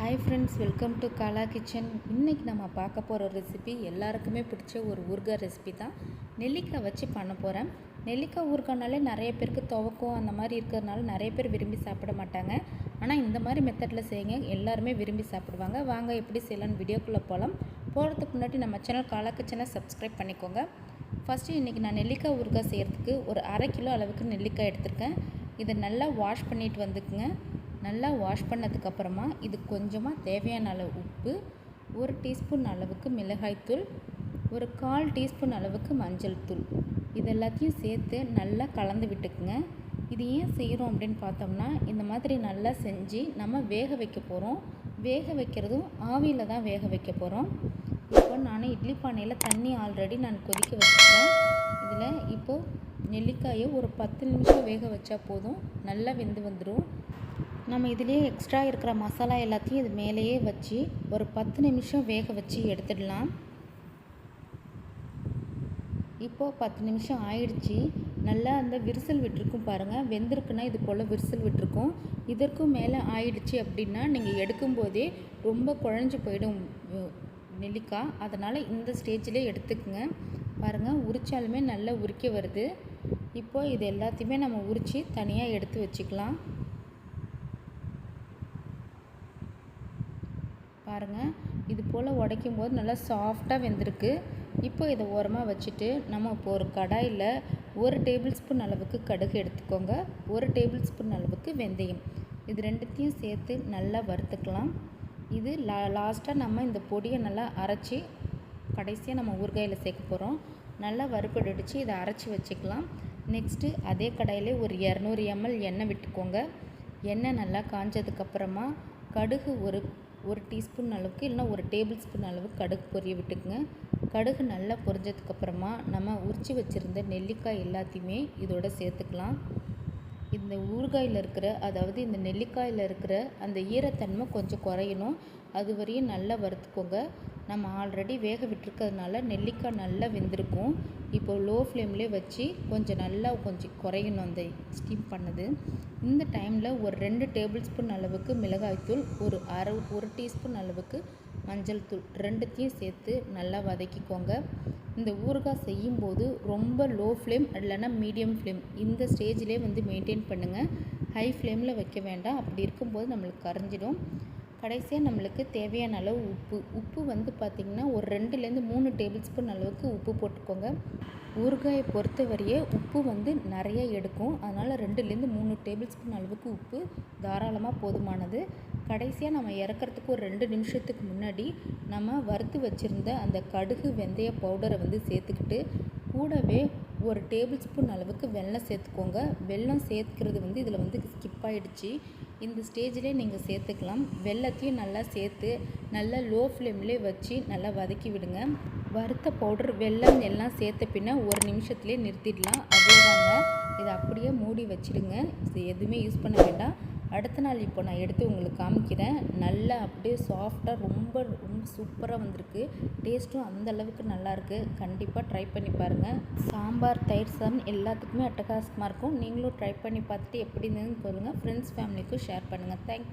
Hi friends welcome to Kala Kitchen இன்றைக்கி நம்ம பார்க்க போகிற ரெசிபி எல்லாருக்குமே பிடிச்ச ஒரு ஊறுகாய் ரெசிபி தான். நெல்லிக்காய் வச்சு பண்ண போகிறேன் நெல்லிக்காய் ஊறுகாய்னாலே நிறைய பேருக்கு துவக்கம் அந்த மாதிரி இருக்கிறதுனால நிறைய பேர் விரும்பி சாப்பிட மாட்டாங்க. ஆனால் இந்த மாதிரி மெத்தடில் செய்யுங்க. எல்லாருமே விரும்பி சாப்பிடுவாங்க. வாங்க எப்படி செய்யலான்னு வீடியோக்குள்ளே போகலாம் போகிறதுக்கு முன்னாடி நம்ம சேனல் காலா கிச்சனை சப்ஸ்கிரைப் பண்ணிக்கோங்க. ஃபஸ்ட்டு இன்றைக்கி நான் நெல்லிக்காய் ஊறுகாய் செய்கிறதுக்கு ஒரு அரை கிலோ அளவுக்கு நெல்லிக்காய் எடுத்திருக்கேன். இதை நல்லா வாஷ் பண்ணிட்டு வந்துக்குங்க. நல்லா வாஷ் பண்ணதுக்கப்புறமா இது கொஞ்சமாக தேவையான அளவு உப்பு ஒரு டீஸ்பூன் அளவுக்கு மிளகாய்த்தூள் ஒரு கால் டீஸ்பூன் அளவுக்கு மஞ்சள் தூள். இது எல்லாத்தையும் சேர்த்து நல்லா கலந்து விட்டுக்குங்க. இது ஏன் செய்கிறோம் அப்படின்னு பார்த்தோம்னா இந்த மாதிரி நல்லா செஞ்சு நம்ம வேக வைக்க போகிறோம் வேக வைக்கிறதும் ஆவியில் தான் வேக வைக்க போகிறோம் இப்போ நான் இட்லி பானையில் தண்ணி ஆல்ரெடி நான் கொதிக்க வச்சுருக்கேன். இதில் இப்போது நெல்லிக்காயை ஒரு பத்து நிமிஷம் வேக வச்சா போதும். நல்லா வெந்து வந்துடும் நம்ம இதுலேயே எக்ஸ்ட்ரா இருக்கிற மசாலா எல்லாத்தையும் இது மேலேயே வச்சு ஒரு பத்து நிமிஷம் வேக வச்சு எடுத்துடலாம். இப்போது பத்து நிமிஷம் ஆயிடுச்சு. நல்லா அந்த விரிசல் விட்டுருக்கும் பாருங்கள் வெந்திருக்குன்னா இது போல் விரிசல் விட்டுருக்கும். இதற்கும் மேலே ஆயிடுச்சு அப்படின்னா நீங்கள் எடுக்கும்போதே ரொம்ப குழஞ்சி போயிடும் நெல்லிக்காய். அதனால் இந்த ஸ்டேஜில் எடுத்துக்குங்க. பாருங்கள் உரித்தாலுமே நல்லா உரிக்க வருது. இப்போது இது எல்லாத்தையுமே நம்ம உரித்து தனியாக எடுத்து வச்சுக்கலாம். பாருங்கள் இது போல் உடைக்கும் போது நல்லா சாஃப்டாக வெந்திருக்கு. இப்போ இதை ஓரமாக வச்சுட்டு நம்ம இப்போ ஒரு கடாயில் ஒரு டேபிள் ஸ்பூன் அளவுக்கு கடுகு எடுத்துக்கோங்க. ஒரு டேபிள் ஸ்பூன் அளவுக்கு வெந்தயம். இது ரெண்டுத்தையும் சேர்த்து நல்லா வறுத்துக்கலாம். இது லா லாஸ்ட்டாக நம்ம இந்த பொடியை நல்லா அரைச்சி கடைசியாக நம்ம ஊறுகாயில் சேர்க்க போகிறோம் நல்லா வறுப்படிச்சு இதை அரைச்சி வச்சுக்கலாம். நெக்ஸ்ட்டு அதே கடாயிலே ஒரு இரநூறு எம்எல் எண்ணெய் விட்டுக்கோங்க. எண்ணெய் நல்லா காஞ்சதுக்கப்புறமா கடுகு ஒரு ஒரு டீஸ்பூன் அளவுக்கு இல்லைனா ஒரு டேபிள் ஸ்பூன் அளவுக்கு கடுகு பொரிய விட்டுக்குங்க. கடுகு நல்லா பொரிஞ்சதுக்கப்புறமா நம்ம உரித்து வச்சுருந்த நெல்லிக்காய் எல்லாத்தையுமே இதோட சேர்த்துக்கலாம். இந்த ஊறுகாயில் இருக்கிற அதாவது இந்த நெல்லிக்காயில் இருக்கிற அந்த ஈரத்தன்மை கொஞ்சம் குறையணும். அது வரையும் நல்லா வறுத்துக்கோங்க. நம்ம ஆல்ரெடி வேக விட்டுருக்கிறதுனால நெல்லிக்காய் நல்லா வெந்திருக்கும். இப்போ லோ ஃப்ளேம்லேயே வச்சு கொஞ்சம் நல்லா கொஞ்சம் குறையணும் அந்த ஸ்டீம் பண்ணது. இந்த டைமில் ஒரு ரெண்டு டேபிள் ஸ்பூன் அளவுக்கு மிளகாய்த்தூள் ஒரு அரை ஒரு டீஸ்பூன் அளவுக்கு மஞ்சள் தூள் ரெண்டுத்தையும் சேர்த்து நல்லா வதக்கிக்கோங்க. இந்த ஊறுகாய் செய்யும்போது ரொம்ப லோ ஃப்ளேம் இல்லைன்னா மீடியம் ஃப்ளேம் இந்த ஸ்டேஜ்லேயே வந்து மெயின்டைன் பண்ணுங்கள் ஹை ஃப்ளேமில் வைக்க வேண்டாம். அப்படி இருக்கும்போது நம்மளுக்கு கரைஞ்சிடும். கடைசியாக நம்மளுக்கு தேவையான அளவு உப்பு. உப்பு வந்து பார்த்திங்கன்னா ஒரு ரெண்டுலேருந்து மூணு டேபிள் ஸ்பூன் அளவுக்கு உப்பு போட்டுக்கோங்க. ஊறுகாயை பொறுத்த வரையே உப்பு வந்து நிறைய எடுக்கும். அதனால் ரெண்டுலேருந்து மூணு டேபிள் ஸ்பூன் அளவுக்கு உப்பு தாராளமாக போதுமானது. கடைசியாக நம்ம இறக்கிறதுக்கு ஒரு ரெண்டு நிமிஷத்துக்கு முன்னாடி நம்ம வறுத்து வச்சுருந்த அந்த கடுகு வெந்தய பவுடரை வந்து சேர்த்துக்கிட்டு கூடவே ஒரு டேபிள் ஸ்பூன் அளவுக்கு வெல்லம் சேர்த்துக்கோங்க. வெல்லம் சேர்த்துக்கிறது வந்து இதில் வந்து ஸ்கிப் ஆகிடுச்சி இந்த ஸ்டேஜிலே நீங்கள் சேர்த்துக்கலாம். வெள்ளத்தையும் நல்லா சேர்த்து நல்லா லோ ஃப்ளேம்லேயே வச்சு நல்லா வதக்கி விடுங்க. வறுத்த பவுடர் வெல்லம் எல்லாம் சேர்த்த பின்ன ஒரு நிமிஷத்துலேயே நிறுத்திடலாம். அவ்வளோதாங்க இதை அப்படியே மூடி வச்சுடுங்க. இது எதுவுமே யூஸ் பண்ண வேண்டாம். அடுத்த நாள் இப்போ நான் எடுத்து உங்களுக்கு காமிக்கிறேன். நல்லா அப்படியே சாஃப்டாக ரொம்ப ரொம்ப சூப்பராக வந்திருக்கு. டேஸ்ட்டும் அந்த அளவுக்கு நல்லாயிருக்கு கண்டிப்பாக ட்ரை பண்ணி பாருங்கள் சாம்பார் தயிர் சாதம் எல்லாத்துக்குமே அட்டகாசமாக இருக்கும். நீங்களும் ட்ரை பண்ணி பார்த்துட்டு எப்படி இருந்ததுன்னு சொல்லுங்கள் ஃப்ரெண்ட்ஸ் ஃபேமிலிக்கும் ஷேர் பண்ணுங்கள் தேங்க்யூ